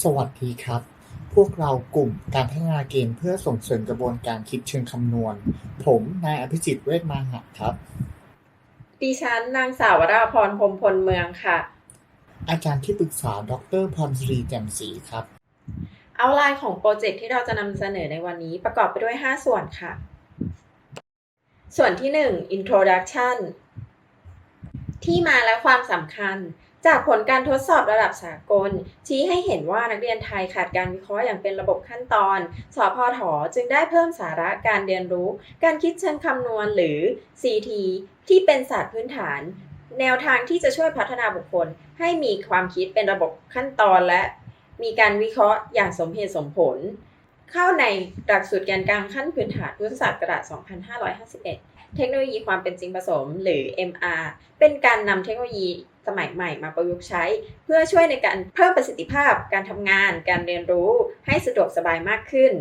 สวัสดีครับ พวกเรากลุ่มการพัฒนาเกมเพื่อส่งเสริมกระบวนการคิดเชิงคำนวณ ผมนายอภิจิตรเวชมาหะครับ ดิฉันนางสาววราพรพรหมพลเมืองค่ะ อาจารย์ที่ปรึกษา ดรพรศรีแจ่มศรีครับ เอาไลน์ของโปรเจกต์ที่เราจะนำเสนอในวันนี้ประกอบไปด้วย 5 ส่วนค่ะ ส่วนที่ 1 introduction ที่มาและความสำคัญ จากผลการทดสอบระดับสากล ชี้ให้เห็นว่านักเรียนไทยขาดการวิเคราะห์อย่างเป็นระบบขั้นตอน สพทจึงได้เพิ่มสาระการเรียนรู้ การคิดเชิงคำนวณหรือ CT ที่เป็นศาสตร์พื้นฐาน แนวทางที่จะช่วยพัฒนาบุคคล ให้มีความคิดเป็นระบบขั้นตอนและ มีการวิเคราะห์อย่างสมเหตุสมผล เข้าในหลักสูตรแกนกลางขั้นพื้นฐานพุทธศาสตร์กระดาษ 2551 เทคโนโลยีความเป็นจริงผสมหรือ MR เป็นการนำเทคโนโลยีสมัยใหม่มาประยุกต์ใช้ เพื่อช่วยในการเพิ่มประสิทธิภาพ การทำงาน การเรียนรู้ ให้สะดวกสบายมากขึ้น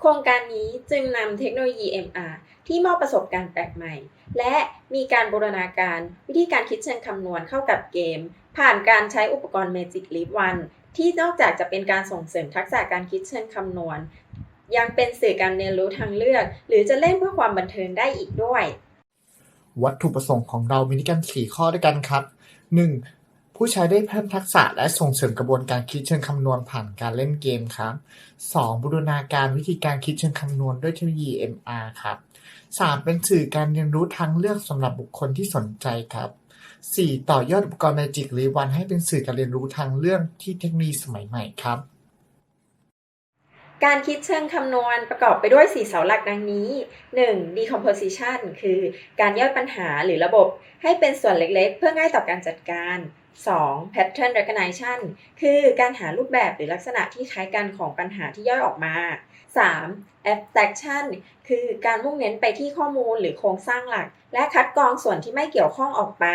โครงการนี้จึงนำเทคโนโลยี MR ที่มอบประสบการณ์แปลกใหม่ และมีการบูรณาการวิธีการคิดเชิงคำนวณเข้ากับเกม ผ่านการใช้อุปกรณ์ Magic Leap One ที่นอกจากจะเป็นการส่งเสริมทักษะการคิดเชิงคำนวณ ยังเป็นสื่อการเรียนรู้ทางเลือก หรือจะเล่นเพื่อความบันเทิงได้อีกด้วย วัตถุประสงค์ของเรามีด้วยกัน4ข้อด้วยกันครับ 1. ผู้ใช้ได้เพิ่มทักษะและส่งเสริมกระบวนการคิดเชิงคำนวณผ่านการเล่นเกมครับ 2. บูรณาการวิธีการคิดเชิงคำนวณด้วยเทคโนโลยี MR ครับ 3. เป็นสื่อการเรียนรู้ทางเลือกสำหรับบุคคลที่สนใจครับ 4. ต่อยอดอุปกรณ์ Magic Leap One ให้เป็นสื่อการเรียนรู้ทางเลือกที่เทคโนโลยีสมัยใหม่ครับ การคิดเชิงคำนวณประกอบไปด้วย 4 เสาหลักดังนี้ 1. decomposition คือการย่อยปัญหาหรือระบบให้เป็นส่วนเล็กๆ เพื่อง่ายต่อการจัดการ 2. pattern recognition คือการหารูปแบบหรือลักษณะที่คล้ายกันของปัญหาที่ย่อยออกมา 3. abstraction คือการมุ่งเน้นไปที่ข้อมูลหรือโครงสร้างหลัก และคัดกรองส่วนที่ไม่เกี่ยวข้องออกไป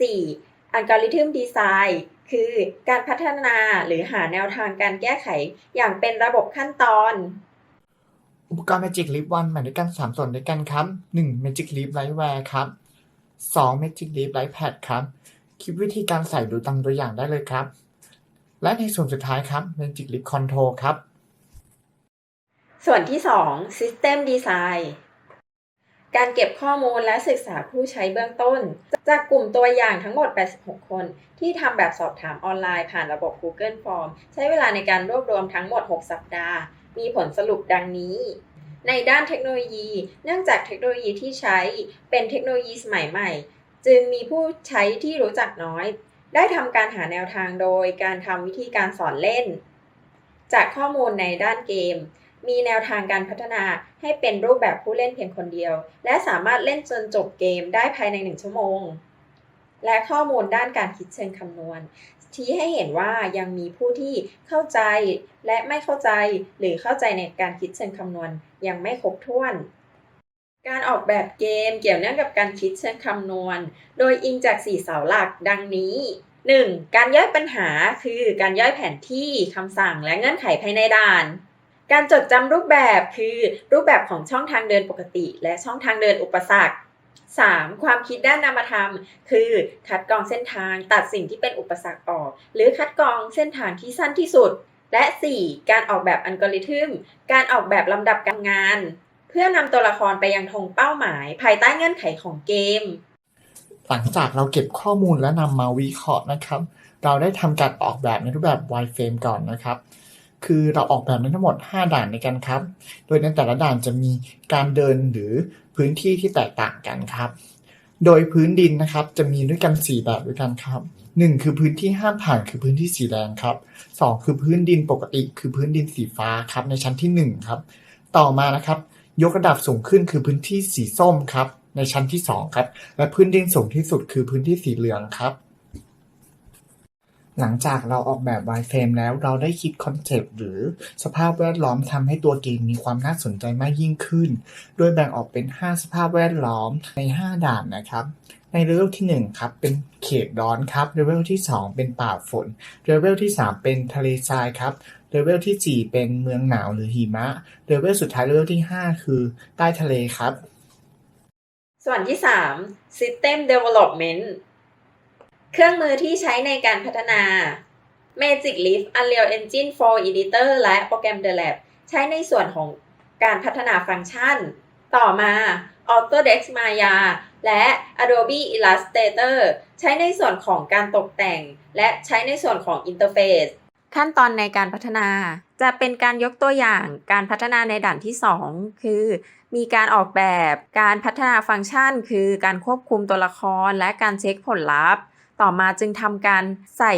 4. algorithm design คือการพัฒนาหรือหาแนวทางการแก้ไขอย่างเป็นระบบขั้นตอน อุปกรณ์ Magic Leap One มาด้วยกัน 3 ส่วนด้วยกันครับ 1. Magic Leap Lightware ครับ 2. Magic Leap Lightpad ครับ คลิปวิธีการใส่ดูตามตัวอย่างได้เลยครับ และในส่วนสุดท้ายครับ Magic Leap Control ครับ ส่วนที่ 2 System Design การเก็บข้อมูลและศึกษาผู้ใช้เบื้องต้น จากกลุ่มตัวอย่างทั้งหมด 86 คน ที่ทำแบบสอบถามออนไลน์ผ่านระบบ Google Form ใช้เวลาในการรวบรวมทั้งหมด 6 สัปดาห์ มีผลสรุปดังนี้ ในด้านเทคโนโลยี เนื่องจากเทคโนโลยีที่ใช้เป็นเทคโนโลยีสมัยใหม่ จึงมีผู้ใช้ที่รู้จักน้อย ได้ทำการหาแนวทางโดยการทำวิธีการสอนเล่น จากข้อมูลในด้านเกม มีแนวทางการพัฒนาให้เป็นรูปแบบผู้เล่นเพียงคนเดียว และสามารถเล่นจนจบเกมได้ภายใน 1 ชั่วโมง และข้อมูลด้านการคิดเชิงคำนวณ ชี้ให้เห็นว่ายังมีผู้ที่เข้าใจและไม่เข้าใจหรือเข้าใจในการคิดเชิงคำนวณยังไม่ครบถ้วนการออกแบบเกมเกี่ยวเนื่องกับการคิดเชิงคำนวณ โดยอิงจาก 4 เสาหลักดังนี้ 1. การย่อยปัญหาคือการย่อยแผนที่คำสั่งและเงื่อนไขภายในด่าน การจดจำรูปแบบคือรูปแบบของช่องทางเดินปกติ และช่องทางเดินอุปสรรค 3. ความคิดด้านนามธรรม คือคัดกรองเส้นทางตัดสิ่งที่เป็นอุปสรรคออก หรือคัดกรองเส้นทางที่สั้นที่สุด และ 4. การออกแบบอัลกอริทึม การออกแบบลำดับการงาน เพื่อนำตัวละครไปยังธงเป้าหมาย ภายใต้เงื่อนไขของเกม หลังจากเราเก็บข้อมูลและนำมาวิเคราะห์นะครับ เราได้ทำการออกแบบในรูปแบบ wireframe ก่อนนะครับ คือเราออกแบบในทั้งหมด 5 ด่านในกันครับ โดยในแต่ละด่านจะมีการเดินหรือพื้นที่ที่แตกต่างกันครับ โดยพื้นดินนะครับจะมีด้วยกัน 4 แบบด้วยกันครับ 1 คือพื้นที่ห้ามผ่านคือพื้นที่สีแดงครับ 2 คือพื้นดินปกติคือพื้นดินสีฟ้าครับในชั้นที่ 1 ครับ ต่อมานะครับ ยกระดับสูงขึ้นคือพื้นที่สีส้มครับในชั้นที่ 2 ครับ และพื้นดินสูงที่สุดคือพื้นที่สีเหลืองครับ หลังจากเราออกแบบ wireframe แล้วเราได้คิดคอนเซปต์หรือสภาพแวดล้อมทำให้ตัวเกมมีความน่าสนใจมากยิ่งขึ้น โดยแบ่งออกเป็น 5 สภาพแวดล้อมใน 5 ด่านนะครับ ในเลเวลที่ 1 ครับ เป็นเขตร้อนครับเลเวลที่ 2 เป็นป่าฝนเลเวลที่ 3 เป็นทะเลทรายครับเลเวลที่ 4 เป็นเมืองหนาวหรือหิมะเลเวลสุดท้ายเลเวลที่ 5 คือใต้ทะเลครับ ส่วนที่ 3 System Development เครื่องมือที่ใช้ในการพัฒนา Magic Leap Unreal Engine 4 Editor และโปรแกรม The Lab ใช้ในส่วนของการพัฒนาฟังก์ชัน ต่อมา Autodesk Maya และ Adobe Illustrator ใช้ในส่วนของการตกแต่ง และใช้ในส่วนของอินเทอร์เฟซขั้นตอนในการพัฒนา จะเป็นการยกตัวอย่างการพัฒนาในด่านที่ 2 คือ มีการออกแบบการพัฒนาฟังก์ชัน คือการควบคุมตัวละครและการเช็คผลลัพธ์ ต่อมาจึงทำการใส่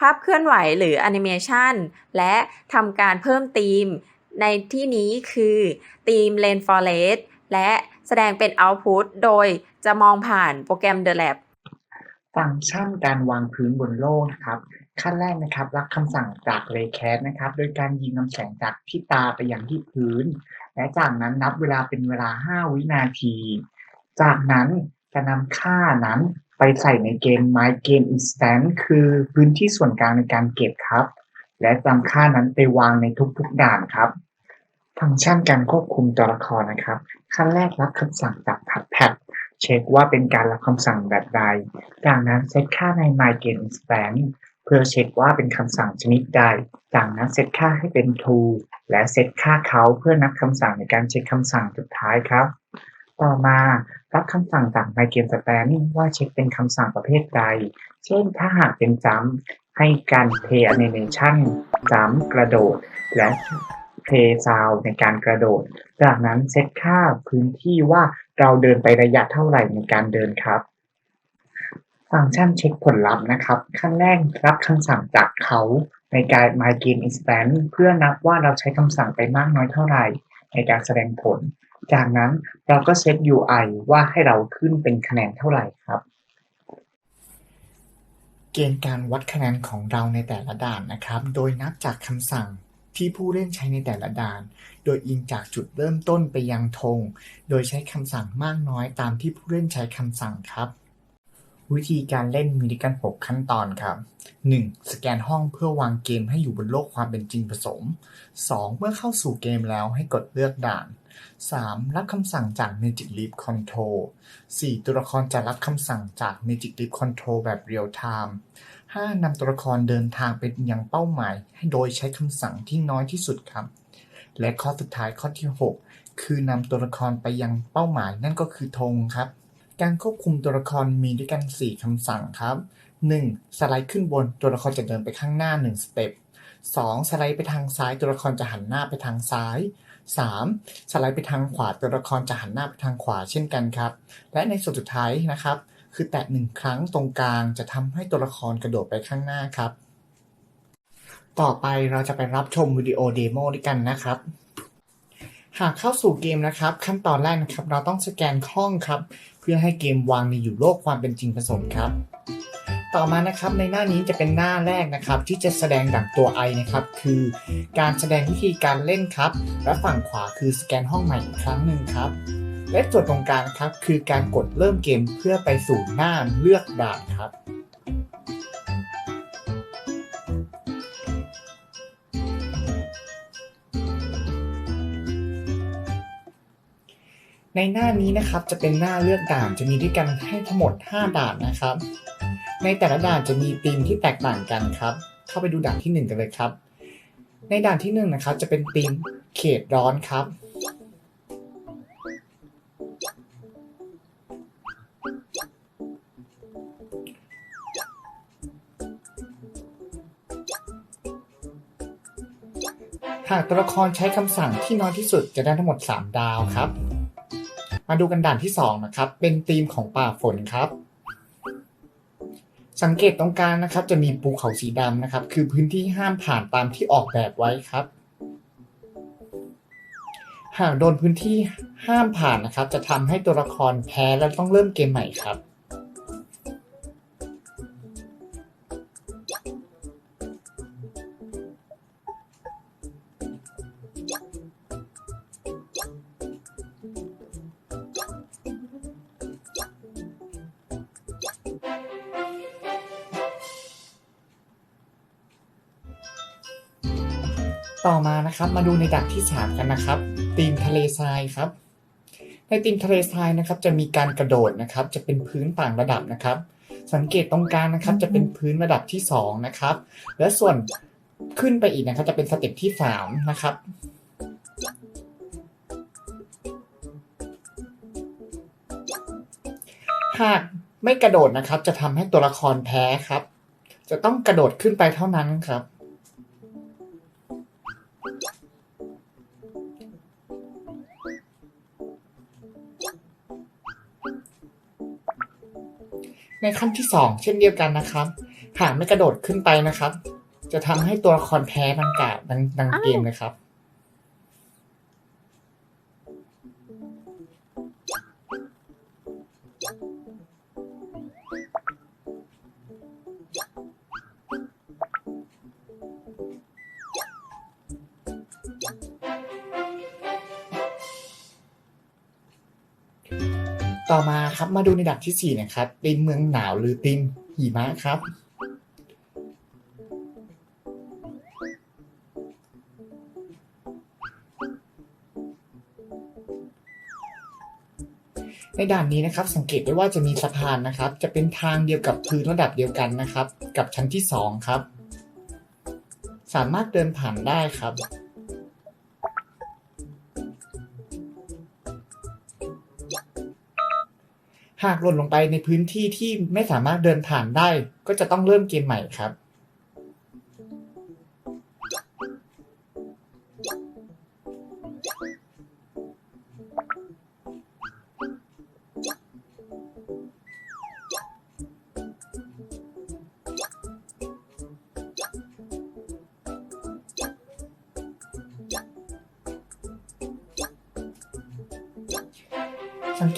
ภาพเคลื่อนไหวหรือแอนิเมชันและทำการเพิ่มธีม ในที่นี้คือธีม Rainforest และแสดงเป็น Output โดยจะมองผ่านโปรแกรม The Lab ฟังก์ชันการวางพื้นบนโลกนะครับ ขั้นแรกนะครับ รับคำสั่งจาก Raycast นะครับ โดยการยิงลำแสงจากที่ตาไปยังที่พื้น และจากนั้นนับเวลาเป็นเวลา 5 วินาที จากนั้นจะนำค่านั้น ไปใส่ในเกม My Game Instant คือพื้นที่ส่วนกลางในการเก็บครับ และนำค่านั้นไปวางในทุกๆด่านครับ ฟังก์ชันการควบคุมตัวละครนะครับ ขั้นแรกรับคำสั่งจาก Touchpad เช็คว่าเป็นการรับคำสั่งแบบใด จากนั้นเซตค่าใน My Game Instant เพื่อเช็คว่าเป็นคำสั่งชนิดใด จากนั้นเซตค่าให้เป็น true และเซตค่าเขาเพื่อนับคำสั่งในการเช็คคำสั่งสุดท้ายครับ ต่อมารับคำสั่งจาก My Game Stand ว่าเช็คเป็นคำสั่งประเภทใด เช่นถ้าหากเป็นจำให้การ Play Animation จำกระโดด และ Play Sound ในการกระโดด จากนั้นเซตค่าพื้นที่ว่าเราเดินไประยะเท่าไหร่ในการเดินครับฟังก์ชันเช็คผลลัพธ์นะครับ ขั้นแรกรับคำสั่งจากเขาในการ My Game Instant เพื่อนับว่าเราใช้คำสั่งไปมากน้อยเท่าไหร่ ในการแสดงผล จากนั้นเราก็เซต UI ว่าให้เราขึ้นเป็นคะแนนเท่าไหร่ครับ เกณฑ์การวัดคะแนนของเราในแต่ละด่านนะครับ โดยนับจากคำสั่งที่ผู้เล่นใช้ในแต่ละด่าน โดยอิงจากจุดเริ่มต้นไปยังธง โดยใช้คำสั่งมากน้อยตามที่ผู้เล่นใช้คำสั่งครับ วิธีการเล่นมีด้วยกัน 6 ขั้นตอนครับ 1. สแกนห้องเพื่อวางเกมให้อยู่บนโลกความเป็นจริงผสม 2. เมื่อเข้าสู่เกมแล้วให้กดเลือกด่าน 3. รับคำสั่งจาก Magic Leap Control 4. ตัวละครจะรับคำสั่งจาก Magic Leap Control แบบ Real Time 5. นำตัวละครเดินทางไปยังเป้าหมายให้โดยใช้คำสั่งที่น้อยที่สุดครับ และข้อสุดท้ายข้อที่ 6 คือนำตัวละครไปยังเป้าหมายนั่นก็คือธงครับ การควบคุมตัวละครมีด้วยกัน 4คำสั่งครับ 1. สไลด์ขึ้นบนตัวละครจะเดินไปข้างหน้า 1 สเต็ป 2. สไลด์ไปทางซ้ายตัวละครจะหันหน้าไปทางซ้าย 3. สไลด์ไปทางขวาตัวละครจะหันหน้าไปทางขวาเช่นกันครับ และในส่วนสุดท้ายนะครับ คือแตะหนึ่งครั้งตรงกลางจะทำให้ตัวละครกระโดดไปข้างหน้าครับ ต่อไปเราจะไปรับชมวิดีโอเดโมด้วยกันนะครับหากเข้าสู่เกมนะครับ ขั้นตอนแรกนะครับ เราต้องสแกนห้องครับ เพื่อให้เกมวางในอยู่โลกความเป็นจริงผสมครับ ต่อมานะครับในหน้านี้จะเป็นหน้าแรกนะครับที่จะแสดงดังตัว I นะครับคือการแสดงวิธีการเล่นครับ และฝั่งขวาคือสแกนห้องใหม่อีกครั้งหนึ่งครับ และจุดตรงกลางครับคือการกดเริ่มเกมเพื่อไปสู่หน้าเลือกด่านครับในหน้านี้นะครับจะเป็นหน้าเลือกด่านจะมีด้วยกันให้ทั้งหมด 5 ด่านนะครับ ในแต่ละด่านจะมีธีมที่แตกต่างกันครับ เข้าไปดูด่านที่ 1 กันเลยครับ ในด่านที่1นะครับจะเป็นธีมเขตร้อนครับ หากตัวละครใช้คำสั่งที่น้อยที่สุดจะได้ทั้งหมด 3 ดาวครับ มาดูกันด่านที่ 2 นะครับ เป็นธีมของป่าฝนครับ สังเกตตรงกลางนะครับ จะมีภูเขาสีดำนะครับ คือพื้นที่ห้ามผ่านตามที่ออกแบบไว้ครับ หากโดนพื้นที่ห้ามผ่านนะครับ จะทำให้ตัวละครแพ้และต้องเริ่มเกมใหม่ครับ ต่อมานะครับมาดูในดับที่ 3 กันนะครับตีมทะเลทรายครับในตีมทะเลทรายนะครับจะมีการกระโดดนะครับ จะเป็นพื้นต่างระดับนะครับ สังเกตตรงกลางนะครับจะเป็นพื้นระดับที่สองนะครับ และส่วนขึ้นไปอีกนะครับ จะเป็นสเต็ปที่สามนะครับหากไม่กระโดดนะครับ จะทำให้ตัวละครแพ้ครับ จะต้องกระโดดขึ้นไปเท่านั้นครับ ในขั้นที่สองเช่นเดียวกันนะครับ หากไม่กระโดดขึ้นไปนะครับ จะทำให้ตัวละครแพ้ดังกล่าวดังดังเกมเลยครับ ต่อมาครับมาดูในดับที่ 4 นะครับตีมเมืองหนาวหรือตีมหิมะครับ ในด่านนี้นะครับสังเกตได้ว่าจะมีสะพานนะครับ จะเป็นทางเดียวกับพื้นระดับเดียวกันนะครับ กับชั้นที่ 2 ครับ สามารถเดินผ่านได้ครับ หากหล่นลงไปในพื้นที่ที่ไม่สามารถเดินผ่านได้ ก็จะต้องเริ่มเกมใหม่ครับ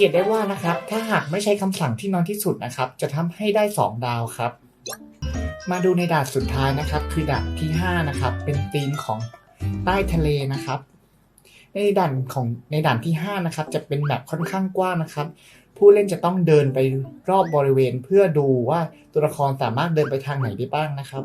เกตได้ว่านะครับ ถ้าหากไม่ใช้คำสั่งที่น้อยที่สุดนะครับ จะทำให้ได้ 2 ดาวครับ มาดูในดานสุดท้ายนะครับ คือดานที่ 5 นะครับ เป็นธีมของใต้ทะเลนะครับ ในด่านของในด่านที่ 5 นะครับ จะเป็นแบบค่อนข้างกว้างนะครับ ผู้เล่นจะต้องเดินไปรอบบริเวณเพื่อดูว่าตัวละครสามารถเดินไปทางไหนได้บ้างนะครับ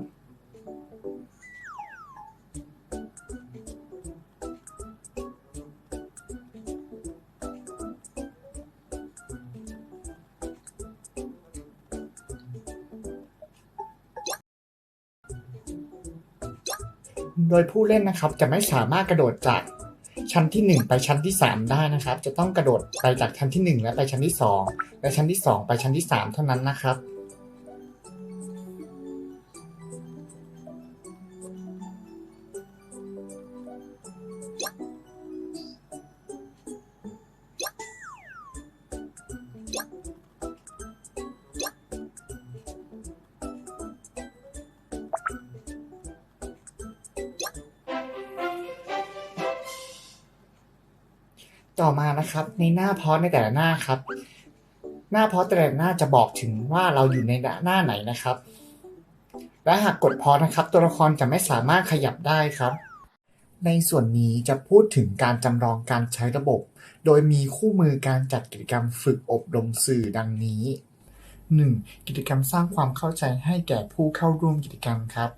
โดยผู้เล่นนะครับจะไม่สามารถกระโดดจากชั้นที่ 1 ไปชั้นที่ 3 ได้นะครับ จะต้องกระโดดไปจากชั้นที่ 1 และไปชั้นที่ 2 และชั้นที่ 2 ไปชั้นที่ 3 เท่านั้นนะครับ นะครับ ในหน้าพอสในแต่ละหน้าครับ หน้าพอสแต่ละหน้าจะบอกถึงว่าเราอยู่ในหน้าไหนนะครับ และหากกดพอสนะครับ ตัวละครจะไม่สามารถขยับได้ครับ ในส่วนนี้จะพูดถึงการจำลองการใช้ระบบ โดยมีคู่มือการจัดกิจกรรมฝึกอบรมสื่อดังนี้ 1. กิจกรรมสร้างความเข้าใจให้แก่ผู้เข้าร่วมกิจกรรมครับ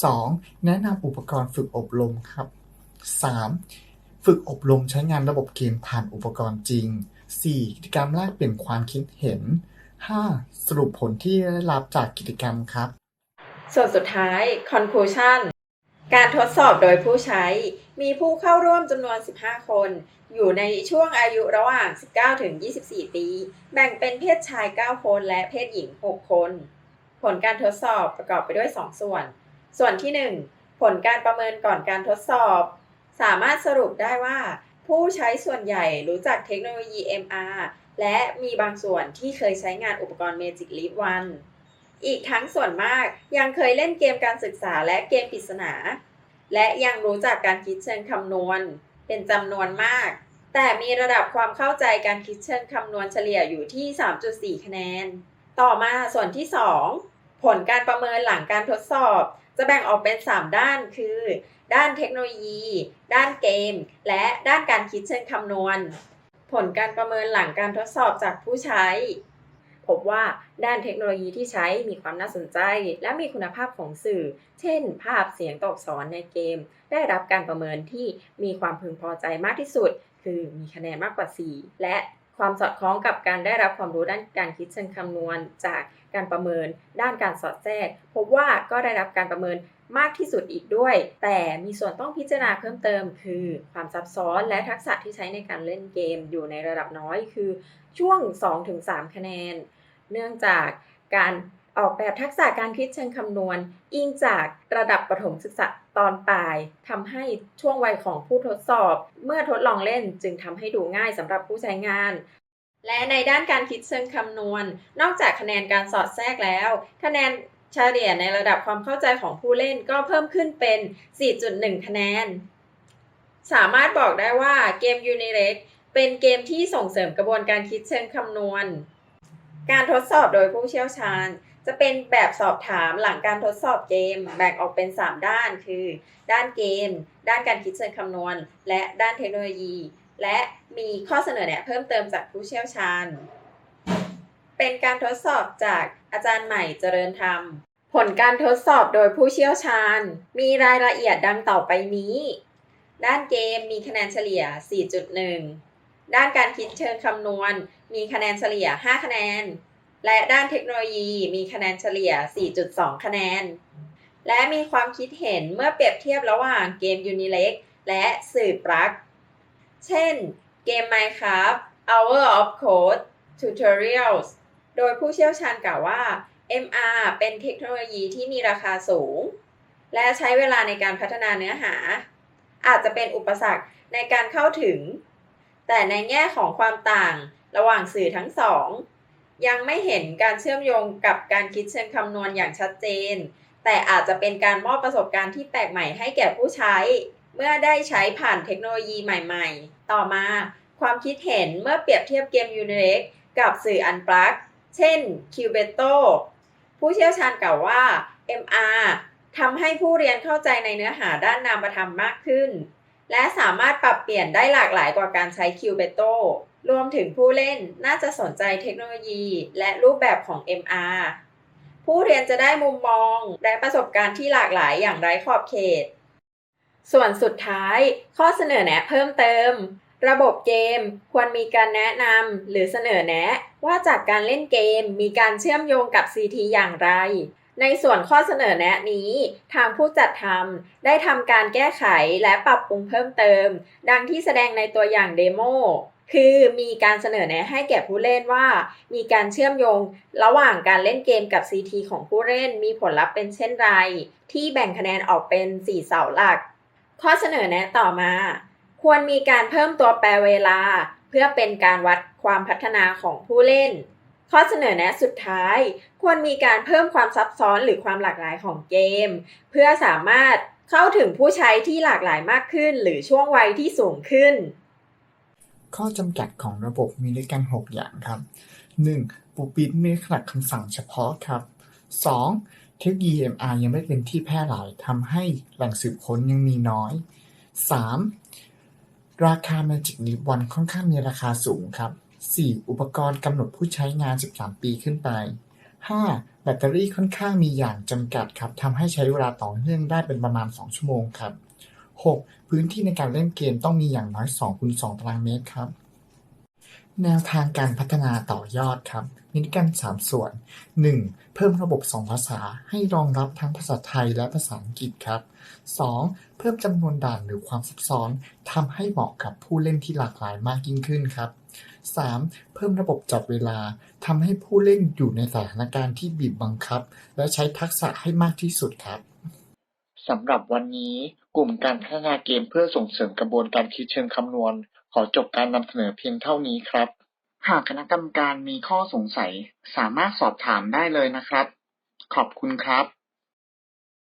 2. แนะนำอุปกรณ์ฝึกอบรมครับ 3. ฝึกอบรมใช้งานระบบเกมผ่านอุปกรณ์จริง 4. กิจกรรมแลกเปลี่ยนความคิดเห็น 5. สรุปผลที่ได้รับจากกิจกรรมครับ ส่วนสุดท้าย conclusion การทดสอบโดยผู้ใช้ มีผู้เข้าร่วมจำนวน 15 คน อยู่ในช่วงอายุระหว่าง 19 ถึง 24 ปี แบ่งเป็นเพศชาย 9 คนและเพศหญิง 6 คน ผลการทดสอบประกอบไปด้วย 2 ส่วน ส่วนที่ 1 ผลการประเมินก่อนการทดสอบ สามารถสรุปได้ว่า ผู้ใช้ส่วนใหญ่รู้จักเทคโนโลยี MR และมีบางส่วนที่เคยใช้งานอุปกรณ์ Magic Leap 1 อีกทั้งส่วนมากยังเคยเล่นเกมการศึกษาและเกมปริศนา และยังรู้จักการคิดเชิงคำนวณ เป็นจำนวนมาก แต่มีระดับความเข้าใจการคิดเชิงคำนวณเฉลี่ยอยู่ที่ 3.4 คะแนน ต่อมาส่วนที่ 2 ผลการประเมินหลังการทดสอบ จะแบ่งออกเป็น 3 ด้านคือ ด้านเทคโนโลยี ด้านเกม และด้านการคิดเชิงคำนวณ ผลการประเมินหลังการทดสอบจากผู้ใช้ พบว่าด้านเทคโนโลยีที่ใช้มีความน่าสนใจ และมีคุณภาพของสื่อ เช่น ภาพเสียงตกสอนในเกม ได้รับการประเมินที่มีความพึงพอใจมากที่สุด คือมีคะแนนมากกว่า 4 และ ความสอดคล้องกับการได้รับความรู้ด้านการคิดเชิงคำนวณ จากการประเมิน ด้านการสอดแทรกพบว่าก็ได้รับการประเมินมากที่สุดอีกด้วย แต่มีส่วนต้องพิจารณาเพิ่มเติม คือความซับซ้อนและทักษะที่ใช้ในการเล่นเกมอยู่ในระดับน้อยคือช่วง 2-3 คะแนน เนื่องจากการ ออกแบบทักษะการคิดเชิงคำนวณ อิงจากระดับประถมศึกษาตอนปลายทำให้ช่วงวัยของผู้ทดสอบ เมื่อทดลองเล่นจึงทำให้ดูง่ายสำหรับผู้ใช้งาน และในด้านการคิดเชิงคำนวณ นอกจากคะแนนการสอดแทรกแล้ว คะแนนเฉลี่ยในระดับความเข้าใจของผู้เล่นก็เพิ่มขึ้นเป็น 4.1 คะแนน สามารถบอกได้ว่าเกม Unirect เป็นเกมที่ส่งเสริมกระบวนการคิดเชิงคำนวณ การทดสอบโดยผู้เชี่ยวชาญ จะเป็นแบบสอบถามหลังการทดสอบเกม แบ่งออกเป็น 3 ด้านคือ ด้านเกม ด้านการคิดเชิงคำนวณ และด้านเทคโนโลยี และมีข้อเสนอแนะเพิ่มเติมจากผู้เชี่ยวชาญ เป็นการทดสอบจากอาจารย์ใหม่เจริญธรรม ผลการทดสอบโดยผู้เชี่ยวชาญ มีรายละเอียดดังต่อไปนี้ ด้านเกมมีคะแนนเฉลี่ย 4.1 ด้านการคิดเชิงคำนวณ มีคะแนนเฉลี่ย 5 คะแนน และด้านเทคโนโลยีมีคะแนนเฉลี่ย 4.2 คะแนน และมีความคิดเห็นเมื่อเปรียบเทียบระหว่างเกม Unilect และสื่อปลั๊กเช่น เกม Minecraft Hour of Code Tutorials โดยผู้เชี่ยวชาญกล่าวว่า MR เป็นเทคโนโลยีที่มีราคาสูง และใช้เวลาในการพัฒนาเนื้อหา อาจจะเป็นอุปสรรคในการเข้าถึง แต่ในแง่ของความต่างระหว่างสื่อทั้งสอง ยังไม่เห็นการเชื่อมโยงกับการคิดเชิงคำนวณอย่างชัดเจน แต่อาจจะเป็นการมอบประสบการณ์ที่แปลกใหม่ให้แก่ผู้ใช้ เมื่อได้ใช้ผ่านเทคโนโลยีใหม่ๆ ต่อมา ความคิดเห็นเมื่อเปรียบเทียบเกม Unirect กับสื่ออันปลั๊กเช่น Cubeto ผู้เชี่ยวชาญกล่าวว่า MR ทำให้ผู้เรียนเข้าใจในเนื้อหาด้านนามธรรมมากขึ้น และสามารถปรับเปลี่ยนได้หลากหลายกว่าการใช้ Cubeto รวมถึงผู้เล่นน่าจะสนใจเทคโนโลยีและรูปแบบของ MR ผู้เรียนจะได้มุมมองและประสบการณ์ที่หลากหลายอย่างไร้ขอบเขต ส่วนสุดท้าย ข้อเสนอแนะเพิ่มเติม ระบบเกมควรมีการแนะนำหรือเสนอแนะ ว่าจากการเล่นเกมมีการเชื่อมโยงกับ CT อย่างไร ในส่วนข้อเสนอแนะนี้ ทางผู้จัดทำได้ทำการแก้ไขและปรับปรุงเพิ่มเติม ดังที่แสดงในตัวอย่างเดโมคือมีการเสนอแนะให้แก่ผู้เล่นว่า มีการเชื่อมโยง ระหว่างการเล่นเกมกับ CT ของผู้เล่นมีผลลัพธ์เป็นเช่นไร ที่แบ่งคะแนนออกเป็น 4 เสาหลัก ข้อเสนอแนะต่อมา ควรมีการเพิ่มตัวแปรเวลา เพื่อเป็นการวัดความพัฒนาของผู้เล่น ข้อเสนอแนะสุดท้าย ควรมีการเพิ่มความซับซ้อนหรือความหลากหลายของเกม เพื่อสามารถเข้าถึงผู้ใช้ที่หลากหลายมากขึ้น หรือช่วงวัยที่สูงขึ้น ข้อจำกัดของระบบมีด้วยกัน 6 อย่างครับ 1. ปูปิดมีขนาดคำสั่งเฉพาะครับ 2. เทคโนโลยี MR ยังไม่เป็นที่แพร่หลายทำให้แหล่งสืบค้นยังมีน้อย 3. ราคา Magic Leap 1ค่อนข้างมีราคาสูงครับ 4. อุปกรณ์กำหนดผู้ใช้งาน 13 ปีขึ้นไป 5. แบตเตอรี่ค่อนข้างมีอย่างจำกัดครับทำให้ใช้เวลาต่อเนื่องได้เป็นประมาณ 2 ชั่วโมงครับ 6. พื้นที่ในการเล่นเกมต้องมีอย่างน้อย2คูณ2ตารางเมตรครับ แนวทางการพัฒนาต่อยอดครับมีด้วยกัน 3 ส่วน 1. เพิ่มระบบ 2 ภาษาให้รองรับทั้งภาษาไทยและภาษาอังกฤษครับ 2. เพิ่มจำนวนด่านหรือความซับซ้อนทำให้เหมาะกับผู้เล่นที่หลากหลายมากยิ่งขึ้นครับ 3. เพิ่มระบบจับเวลาทำให้ผู้เล่นอยู่ในสถานการณ์ที่บีบบังคับ และใช้ทักษะให้มากที่สุดครับสำหรับวันนี้กลุ่มการพัฒนาเกมเพื่อส่งเสริมกระบวนการคิดเชิงคำนวณ ขอจบการนำเสนอเพียงเท่านี้ครับ หากคณะกรรมการมีข้อสงสัย สามารถสอบถามได้เลยนะครับ ขอบคุณครับ